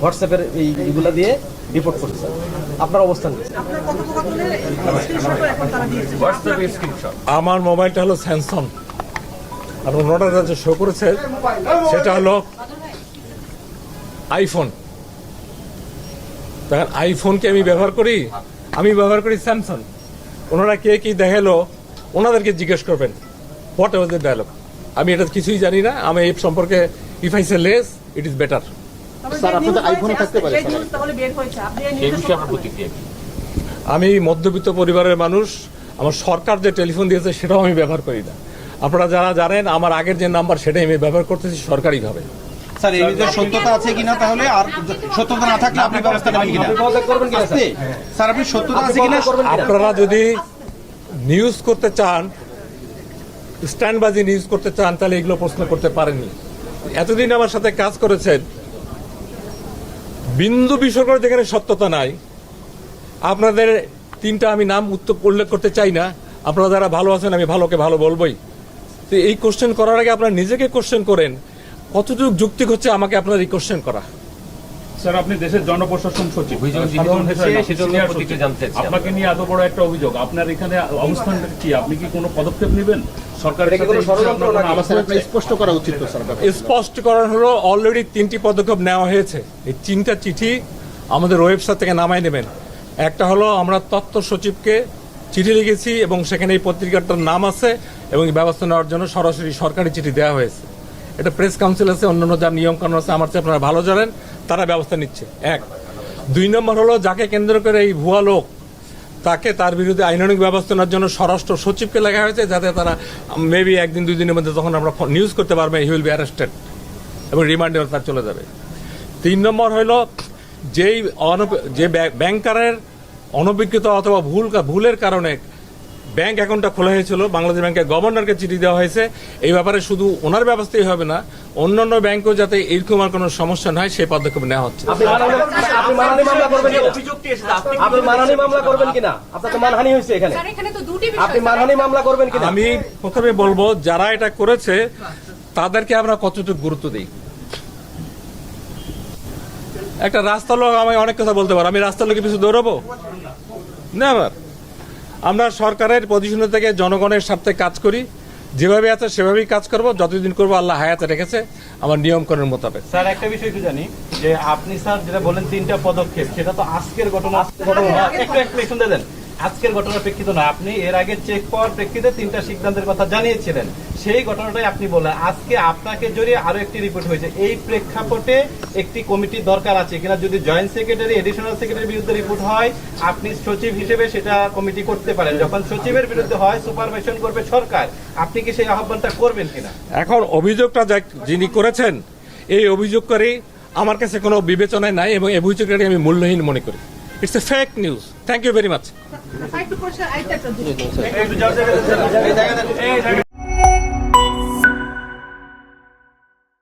হোয়াটসঅ্যাপের এই এইগুলা দিয়ে রিপোর্ট করছে আপনার অবস্থান কি? আপনার কথোপকথনের স্ক্রিনশটও এখন তারা দিয়েছে। হোয়াটসঅ্যাপে স্ক্রিনশট আমার মোবাইলটা হলো স্যামসং আর অন্যটা যে শো করেছে সেটা হলো আইফোন দেখেন আইফোনকে আমি ব্যবহার করি আমি ব্যবহার করি স্যামসাং ওনারা কে কি দেখাল ওনাদেরকে জিজ্ঞেস করবেন হোয়াট এভার দ্য ডায়লগ আমি এটা কিছুই জানি না আমি এই সম্পর্কে if I say less it is better sir, আপনাদের থাকতে পারে, এই এই আমি মধ্যবিত্ত পরিবারের মানুষ আমার সরকার যে টেলিফোন দিয়েছে সেটাও আমি ব্যবহার করি না। আপনারা যারা জানেন আমার আগের যে নাম্বার সেটাই আমি ব্যবহার করতেছি সরকারিভাবে। স্যার এর ভিতরে সত্যতা আছে কিনা তাহলে আর সত্যতা না থাকলে আপনি ব্যবস্থা নেবেন কিনা? করবেন কিনা স্যার? আপনি সত্যতা আছে কিনা? আপনারা যদি নিউজ করতে চান স্ট্যান্ডবাজি নিউজ করতে চান তাহলে এগুলো প্রশ্ন করতে পারেননি। এতদিন আমার সাথে কাজ করেছেন বিন্দু বিসর্গ যেখানে সত্যতা নাই আপনাদের তিনটা আমি নাম উত্তর উল্লেখ করতে চাই না। আপনারা যারা ভালো আছেন আমি ভালোকে ভালো বলবোই। তো এই কোশ্চেন করার আগে আপনারা নিজেকে কোশ্চেন করেন কতটুকু যুক্তিক হচ্ছে আমাকে আপনার এই কোশ্চেন করা? স্যার আপনি দেশের জনপ্রশাসন সচিব আপনাকে নিয়ে এত বড় একটা অভিযোগ। আপনার এখানে অবস্থানটা কি? আপনি কি কোনো পদক্ষেপ নেবেন? স্পষ্ট করা উচিত করার হলো অলরেডি তিনটি পদক্ষেপ নেওয়া হয়েছে। এই তিনটা চিঠি আমাদের ওয়েবসাইট থেকে নামাই নেবেন। একটা হলো আমরা তত্ত্ব সচিবকে চিঠি লিখেছি এবং সেখানে এই পত্রিকাটার নাম আছে এবং এই ব্যবস্থা নেওয়ার জন্য সরাসরি সরকারি চিঠি দেওয়া হয়েছে। এটা প্রেস কাউন্সিল আছে অন্যান্য যার নিয়ম কানুন আছে আমার চেয়ে আপনারা ভালো জানেন তারা ব্যবস্থা নিচ্ছে। এক। দুই নম্বর হলো যাকে কেন্দ্র করে এই ভুয়া লোক তাকে তার বিরুদ্ধে আইনানুগ ব্যবস্থা নেওয়ার জন্য স্বরাষ্ট্র সচিবকে লেখা হয়েছে যাতে তারা মেবি একদিন, দুই দিনের মধ্যে তখন আমরা নিউজ করতে পারবে হি উইল বি অ্যারেস্টেড এবং রিমান্ডে তার চলে যাবে। তিন নম্বর হইল, যেই অন যে ব্যাং- ব্যাংকারের অনভিজ্ঞতা অথবা ভুল ভুলের কারণে ব্যাংক অ্যাকাউন্টটা খোলা হয়েছিল বাংলাদেশ ব্যাংকের গভর্নরকে চিঠি দেওয়া হয়েছে। এই ব্যাপারে শুধু ওনার ব্যবস্থাই হবে না অন্যান্য ব্যাংকও যাতে এরকম আর কোনো সমস্যা না হয় সেই পদক্ষেপ নেওয়া হচ্ছে। আপনি মানহানি মামলা করবেন কিনা আপনি মানহানি মামলা করবেন কিনা আপনার তো মানহানি হয়েছে এখানে। স্যার এখানে তো দুটি আপনি বিষয় মানহানি মামলা করবেন কিনা আমি প্রথমে বলব যারা এটা করেছে তাদেরকে আমরা কতটুকু গুরুত্ব দিই? একটা রাস্তার লোক আমি অনেক কথা বলতে পারো। আমি রাস্তার লোকে পিছু দৌড়াবো? না আবার। আমরা সরকারের পজিশনে থেকে জনগণের স্বার্থে কাজ করি। যেভাবে আছে সেভাবেই কাজ করব। যতদিন করব আল্লাহ হায়াতে রেখেছে আমার নিয়ম কানুন মোতাবেক। স্যার, একটা বিষয় একটু জানি, যে আপনি স্যার যেটা বলেন তিনটা পদক্ষেপ, সেটা তো আজকের ঘটনা একটু এক্সপ্লেনেশন দেন। আজকের ঘটনার প্রেক্ষিত না আপনি এর আগে চেক পাওয়ার প্রেক্ষিতে তিনটা সিদ্ধান্তের কথা জানিয়েছিলেন। সেই ঘটনাটাই আপনি বলেন আজকে আপনাকে জড়িয়ে আরও একটি রিপোর্ট হয়েছে এই প্রেক্ষাপটে একটি কমিটির দরকার আছে কিনা? যদি জয়েন্ট সেক্রেটারি এডিশনাল সেক্রেটারির বিরুদ্ধে রিপোর্ট হয় আপনি সচিব হিসেবে সেটা কমিটি করতে পারেন। যখন সচিবের বিরুদ্ধে হয় সুপারভাইশন করবে সরকার। আপনি কি সেই আহ্বানটা করবেন কিনা? এখন অভিযোগটা যিনি করেছেন এই অভিযোগকারী আমার কাছে কোনো বিবেচনায় নাই এবং এই অভিযোগকারী আমি মূল্যহীন মনে করি। It's a fake news. Thank you very much.